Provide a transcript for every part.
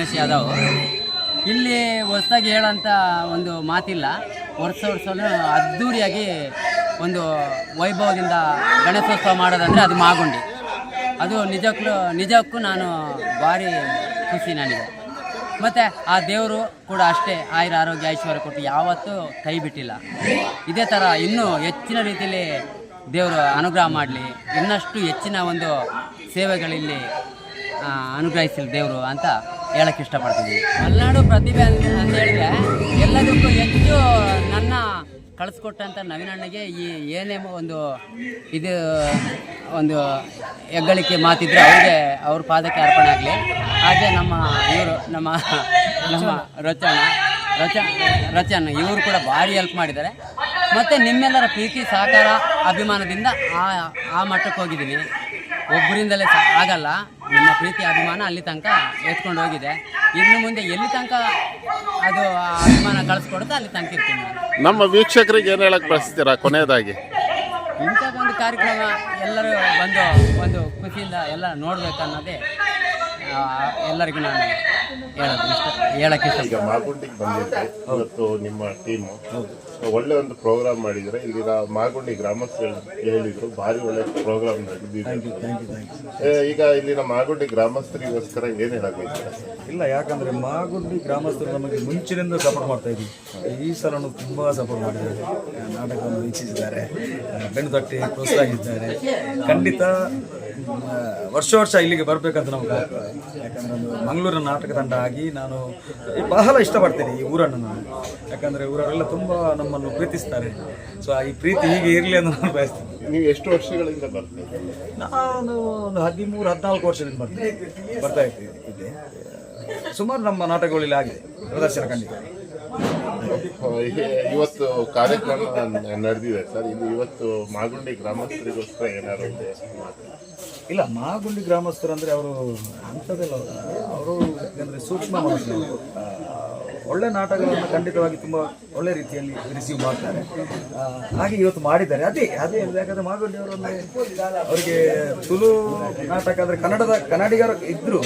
ಗಣೇಶ್ ಯಾದವ್. ಇಲ್ಲಿ ಹೊಸದಾಗಿ ಹೇಳೋಂಥ ಒಂದು ಮಾತಿಲ್ಲ. ವರ್ಷ ವರ್ಷವೂ ಅದ್ಧೂರಿಯಾಗಿ ಒಂದು ವೈಭವದಿಂದ ಗಣೇಶೋತ್ಸವ ಮಾಡೋದಂದರೆ ಅದು ಮಾಗುಂಡಿ. ಅದು ನಿಜಕ್ಕೂ ನಿಜಕ್ಕೂ ನಾನು ಭಾರಿ ಖುಷಿ ನನಗೆ ಮತ್ತು ಆ ದೇವರು ಕೂಡ ಅಷ್ಟೇ ಆಯುರ ಆರೋಗ್ಯ ಐಶ್ವರ್ಯ ಕೊಟ್ಟು ಯಾವತ್ತೂ ಕೈ ಬಿಟ್ಟಿಲ್ಲ. ಇದೇ ಥರ ಇನ್ನೂ ಹೆಚ್ಚಿನ ರೀತಿಯಲ್ಲಿ ದೇವರು ಅನುಗ್ರಹ ಮಾಡಲಿ. ಇನ್ನಷ್ಟು ಹೆಚ್ಚಿನ ಒಂದು ಸೇವೆಗಳಿಲ್ಲಿ ಅನುಗ್ರಹಿಸಲಿ ದೇವರು ಅಂತ ಹೇಳಕ್ಕೆ ಇಷ್ಟಪಡ್ತೀನಿ. ಮಲ್ನಾಡು ಪ್ರತಿಭೆ ಅಂತ ಹೇಳಿದ್ರೆ ಎಲ್ಲದಕ್ಕೂ ಹೆಚ್ಚು ನನ್ನ ಕಳಿಸ್ಕೊಟ್ಟಂಥ ನವೀನಣ್ಣಗೆ ಈ ಏನೇ ಒಂದು ಇದು, ಒಂದು ಹೆಗ್ಗಳಿಕೆ ಮಾತಿದ್ರೆ ಅವ್ರಿಗೆ ಅವ್ರ ಪಾದಕ್ಕೆ ಅರ್ಪಣೆ ಆಗಲಿ. ಹಾಗೆ ನಮ್ಮ ಇವರು, ನಮ್ಮ ನಮ್ಮ ರಚನ, ರಚ, ರಚನ್, ಇವರು ಕೂಡ ಭಾರಿ ಹೆಲ್ಪ್ ಮಾಡಿದ್ದಾರೆ. ಮತ್ತು ನಿಮ್ಮೆಲ್ಲರ ಪ್ರೀತಿ, ಸಹಕಾರ, ಅಭಿಮಾನದಿಂದ ಆ ಆ ಮಟ್ಟಕ್ಕೆ ಹೋಗಿದ್ದೀನಿ. ಒಬ್ಬರಿಂದಲೇ ಆಗಲ್ಲ. ನಿಮ್ಮ ಪ್ರೀತಿ ಅಭಿಮಾನ ಅಲ್ಲಿ ತನಕ ಎತ್ಕೊಂಡು ಹೋಗಿದೆ. ಇನ್ನು ಮುಂದೆ ಎಲ್ಲಿ ತನಕ ಅದು ಆ ಅಭಿಮಾನ ಕಳಿಸ್ಕೊಡುತ್ತೆ ಅಲ್ಲಿ ತನಕ ಇರ್ತೀನಿ ನಾನು. ನಮ್ಮ ವೀಕ್ಷಕರಿಗೆ ಏನು ಹೇಳಕ್ ಬಯಸ್ತೀರಾ ಕೊನೆಯದಾಗಿ? ಇಂಥ ಒಂದು ಕಾರ್ಯಕ್ರಮ ಎಲ್ಲರೂ ಬಂದು ಒಂದು ಖುಷಿಯಿಂದ ಎಲ್ಲ ನೋಡ್ಬೇಕು ಅನ್ನೋದೇ ಆ, ಎಲ್ಲರಿಗೂ ನಾನು ಹೇಳಕ್ಕೆ ಇಷ್ಟ. ಈಗ ಮಾಗುಂಡಿಗೆ ಬಂದಿದ್ದೆ. ಇವತ್ತು ನಿಮ್ಮ ಟೀಮು ಒಳ್ಳೆ ಒಂದು ಪ್ರೋಗ್ರಾಮ್ ಮಾಡಿದ್ರೆ ಇಲ್ಲಿನ ಮಾಗುಂಡಿ ಗ್ರಾಮಸ್ಥರು ಹೇಳಿದ್ರು ಭಾರಿ ಒಳ್ಳೆ ಪ್ರೋಗ್ರಾಮ್ ನಡೆದಿದೆ. ಈಗ ಇಲ್ಲಿನ ಮಾಗುಂಡಿ ಗ್ರಾಮಸ್ಥರಿಗೋಸ್ಕರ ಏನ್ ಹೇಳಬೇಕು? ಇಲ್ಲ ಯಾಕಂದ್ರೆ ಮಾಗುಂಡಿ ಗ್ರಾಮಸ್ಥರು ನಮಗೆ ಮುಂಚಿನಿಂದ ಸಪೋರ್ಟ್ ಮಾಡ್ತಾ ಇದ್ವಿ ಈ ಸಲನು ತುಂಬಾ ಸಪೋರ್ಟ್ ಮಾಡಿದ್ದಾರೆ. ನಾಟಕವನ್ನು ವೀಕ್ಷಿಸಿದ್ದಾರೆ. ಬೆಣ್ಣು ತಟ್ಟಿ ಪ್ರೋತ್ಸಾಹಿಸಿದ್ದಾರೆ. ಖಂಡಿತ ವರ್ಷ ವರ್ಷ ಇಲ್ಲಿಗೆ ಬರಬೇಕಂತ ನಮ್ಗೆ ಆಗ್ತದೆ. ಯಾಕಂದ್ರೆ ಒಂದು ಮಂಗಳೂರಿನ ನಾಟಕ ತಂಡ ಆಗಿ ನಾನು ಬಹಳ ಇಷ್ಟಪಡ್ತೇನೆ ಈ ಊರನ್ನು ನಾನು. ಯಾಕಂದ್ರೆ ಊರವರೆಲ್ಲ ತುಂಬಾ ನಮ್ಮನ್ನು ಪ್ರೀತಿಸ್ತಾರೆ. ಸೊ ಈ ಪ್ರೀತಿ ಹೀಗೆ ಇರಲಿ ಅಂತ ನಾನು ಬಯಸ್ತೀನಿ. ನೀವು ಎಷ್ಟು ವರ್ಷಗಳಿಂದ ಬರ್ತೀನಿ ನಾನು ಒಂದು ಹದಿಮೂರು ಹದಿನಾಲ್ಕು ವರ್ಷದಿಂದ ಬರ್ತೀನಿ. ಬರ್ತಾ ಇರ್ತೀನಿ ಇದೆ ಸುಮಾರು ನಮ್ಮ ನಾಟಕಗಳಲ್ಲಿ ಆಗಿದೆ. ಪ್ರದರ್ಶನ ಖಂಡಿತ. ಇವತ್ತು ಕಾರ್ಯಕ್ರಮ ನಡೆದಿದೆ ಸರ್. ಇದು ಇವತ್ತು ಮಾಗುಂಡಿ ಗ್ರಾಮಸ್ಥರಿಗೋಸ್ಕರ ಏನಾದ್ರು ಇಲ್ಲ, ಮಾಗುಂಡಿ ಗ್ರಾಮಸ್ಥರು ಅಂದರೆ ಅವರು ಅಂಥದ್ದೆಲ್ಲ. ಅವರು ಯಾಕಂದರೆ ಸೂಕ್ಷ್ಮ ಒಳ್ಳೆ ನಾಟಕಗಳನ್ನು ಖಂಡಿತವಾಗಿ ತುಂಬ ಒಳ್ಳೆ ರೀತಿಯಲ್ಲಿ ರಿಸೀವ್ ಮಾಡ್ತಾರೆ. ಹಾಗೆ ಇವತ್ತು ಮಾಡಿದ್ದಾರೆ. ಅದೇ ಅದೇ ಯಾಕಂದರೆ ಮಾಗುಂಡಿ ಅವರು ಅವರಿಗೆ ತುಳು ನಾಟಕ ಅಂದರೆ ಕನ್ನಡದ ಕನ್ನಡಿಗರು ಇದ್ದರೂ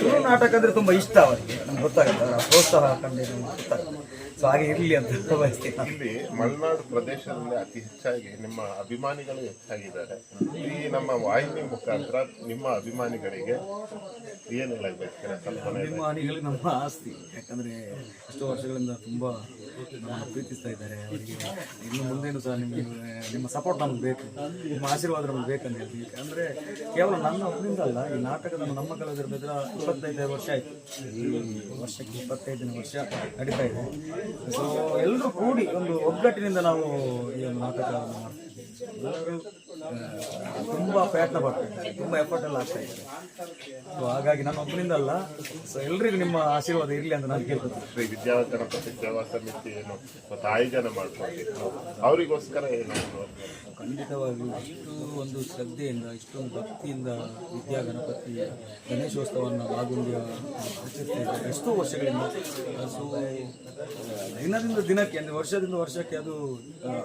ತುಳು ನಾಟಕ ಅಂದರೆ ತುಂಬ ಇಷ್ಟ ಅವರಿಗೆ. ನಮ್ಗೆ ಗೊತ್ತಾಗುತ್ತೆ, ಅವರ ಪ್ರೋತ್ಸಾಹ ಕಂಡು ಗೊತ್ತಾಗುತ್ತೆ ಸೊ ಹಾಗೆ ಇರಲಿ ಅಂತ ಬಯಸ್ತೀನಿ ಇಲ್ಲಿ ಮಲೆನಾಡು ಪ್ರದೇಶದಲ್ಲಿ ಅತಿ ಹೆಚ್ಚಾಗಿ ನಿಮ್ಮ ಅಭಿಮಾನಿಗಳು ಹೆಚ್ಚಾಗಿದ್ದಾರೆ. ಈ ನಮ್ಮ ವಾಹಿನಿ ಮುಖಾಂತರ ನಿಮ್ಮ ಅಭಿಮಾನಿಗಳಿಗೆ ಏನು ಅಭಿಮಾನಿಗಳು ನಮ್ಮ ಆಸ್ತಿ. ಯಾಕಂದ್ರೆ ಎಷ್ಟೋ ವರ್ಷಗಳಿಂದ ತುಂಬಾ ಪ್ರೀತಿಸ್ತಾ ಇದ್ದಾರೆ. ಅವರಿಗೆ ಇನ್ನು ಮುಂದೇನು ಸಹ ನಿಮಗೆ ನಿಮ್ಮ ಸಪೋರ್ಟ್ ನಮ್ಗೆ ಬೇಕು. ನಿಮ್ಮ ಆಶೀರ್ವಾದ ನಮ್ಗೆ ಬೇಕಂತ ಹೇಳ್ತೀವಿ ಅಂದ್ರೆ ಕೇವಲ ನನ್ನ ಒಬ್ಬರಿಂದ ಅಲ್ಲ ಈ ನಾಟಕದ ನಮ್ಮ ಕಲಾವಿದರ ಬೆದ್ರ ಇಪ್ಪತ್ತೈದು ವರ್ಷ ಆಯ್ತು. ಈ ವರ್ಷಕ್ಕೆ ಇಪ್ಪತ್ತೈದನೇ ವರ್ಷ ನಡೀತಾ ಇದೆ. ಎಲ್ಲರೂ ಕೂಡಿ ಒಂದು ಒಗ್ಗಟ್ಟಿನಿಂದ ನಾವು ಈ ಒಂದು ಮಾಡ್ತೀವಿ. ತುಂಬಾ ಪ್ರಯತ್ನ ಪಡ್ತಾರೆ ತುಂಬಾ ಎಫರ್ಟ್ ಎಲ್ಲ ಆಗ್ತಾ ಇದೆ. ಸೊ ಹಾಗಾಗಿ ನಾನು ಒಬ್ಬನಿಂದ ಅಲ್ಲ ಸೊ ಎಲ್ರಿಗೂ ನಿಮ್ಮ ಆಶೀರ್ವಾದ ಇರಲಿ ಅಂತ ನಾನು ಕೇಳ್ಕೊತೀನಿ. ಶ್ರೀ ವಿದ್ಯಾಗಣಪತಿ ಸೇವಾ ಸಮಿತಿ ಏನು ಮತ್ತು ಆಯೋಜನೆ ಮಾಡ್ಕೊಂಡಿತ್ತು ಅವರಿಗೋಸ್ಕರ ಏನು ಖಂಡಿತವಾಗಿಯೂ ಇಷ್ಟು ಒಂದು ಶ್ರದ್ಧೆಯಿಂದ ಇಷ್ಟೊಂದು ಭಕ್ತಿಯಿಂದ ವಿದ್ಯಾ ಗಣಪತಿ ಗಣೇಶೋತ್ಸವವನ್ನು ಆಗುಂಡಿಯ ಆಚರಿಸ್ತಾ ಎಷ್ಟೋ ವರ್ಷಗಳಿಂದ ಸೊ ದಿನದಿಂದ ದಿನಕ್ಕೆ ಅಂದರೆ ವರ್ಷದಿಂದ ವರ್ಷಕ್ಕೆ ಅದು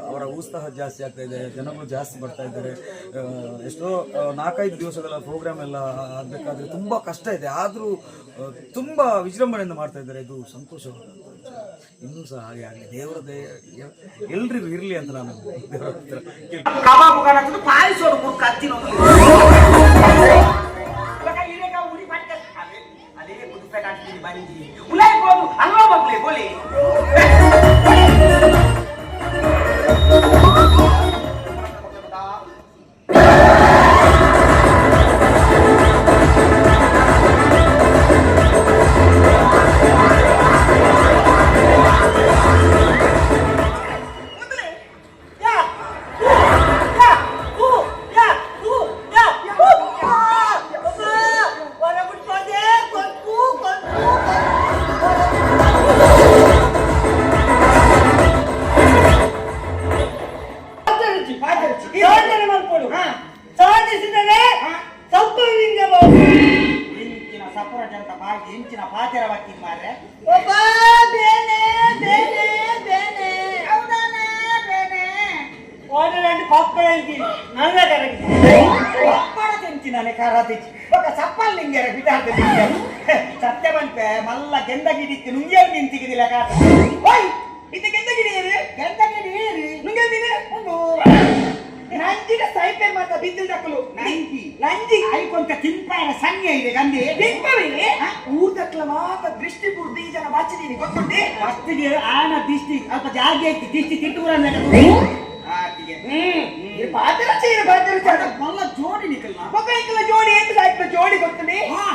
ಅವರ ಉತ್ಸಾಹ ಜಾಸ್ತಿ ಆಗ್ತಾ ಇದೆ ಜನಗಳು ಜಾಸ್ತಿ ಬರ್ತಾ ಇದ್ದಾರೆ. ಆ, ಎಷ್ಟೋ ನಾಲ್ಕೈದು ದಿವಸಗಳ ಪ್ರೋಗ್ರಾಮ್ ಎಲ್ಲ ಆಗಬೇಕಾದ್ರೆ ತುಂಬ ಕಷ್ಟ ಇದೆ. ಆದರೂ ತುಂಬ ವಿಜೃಂಭಣೆಯಿಂದ ಮಾಡ್ತಾ ಇದ್ದಾರೆ. ಇದು ಸಂತೋಷವಾದ. ಇನ್ನೂ ಸಹ ಹಾಗೆ ಆಗಲಿ. ದೇವರ ಎಲ್ರಿಗೂ ಇರಲಿ ಅಂತ ನಾನು ದೇವರ ಹತ್ರ ಇಂಚಿನ ಸಪುರ ಜಂತ ಬಾಯಿ ಇಂಚಿನ ಪಾತಿರವಾಗ್ತೀನಿ ಮಾರ್ರೆ ಒಬ್ಬ ಬೇನೆ ಬೇನೆ ಬೇನೆ ಹೌದಾನ ಬೇನೆ ಓಡಾಡಿ ಪಪ್ಪಳ ಇಂತೀನಿ ನನ್ನ ಕರಗಿ ಪಪ್ಪಳ ತಿಂತಿನಾನೆ ಕರಾದಿಚ್ಚಿ ఒక చప్పల్ నింగారు బిడ్డ సత్యమంటే మళ్ళా గెంద గిడికి నుంగేరు నింతికి దిలకాట ನಂಜಿಗ ಸೈಪೆ ಮಾತ ಬಿದ್ದಿಲ್ ದಕ್ಕಲು. ನಂಜಿ. ನಂಜಿ. ಐಕೊಂತ ತಿಂಪಾರ ಸಂಜ್ಞೆ ಇದೆ ಗಂದಿ ತಿಂಪವಿದೆ ಊರ್ದಕ್ಲ ಮಾತ ದೃಷ್ಟಿ ಬುರ್ದಿ ಈ ಜನ ಬಾಚಿದೀನಿ ಗೊತ್ತುಂಟೆ? ಅಷ್ಟಿಗೆ ಆನ ದಿಷ್ಟಿ ಅಲ್ಪ ಜಾಗ ಐತಿ ದೃಷ್ಟಿ ತಿಟ್ಟೂರ ಹ್ಮ್? ಪಾತ್ರ ಚೀರ ಚೀರ ಮಲ್ಲ ಜೋಡಿ ನಿಕಲ್ನ ಇಕಲ ಜೋಡಿ ಎಂತ ಸಾಯ್ತ ಜೋಡಿ ಗೊತ್ತುಂಡಿ ಹಾ.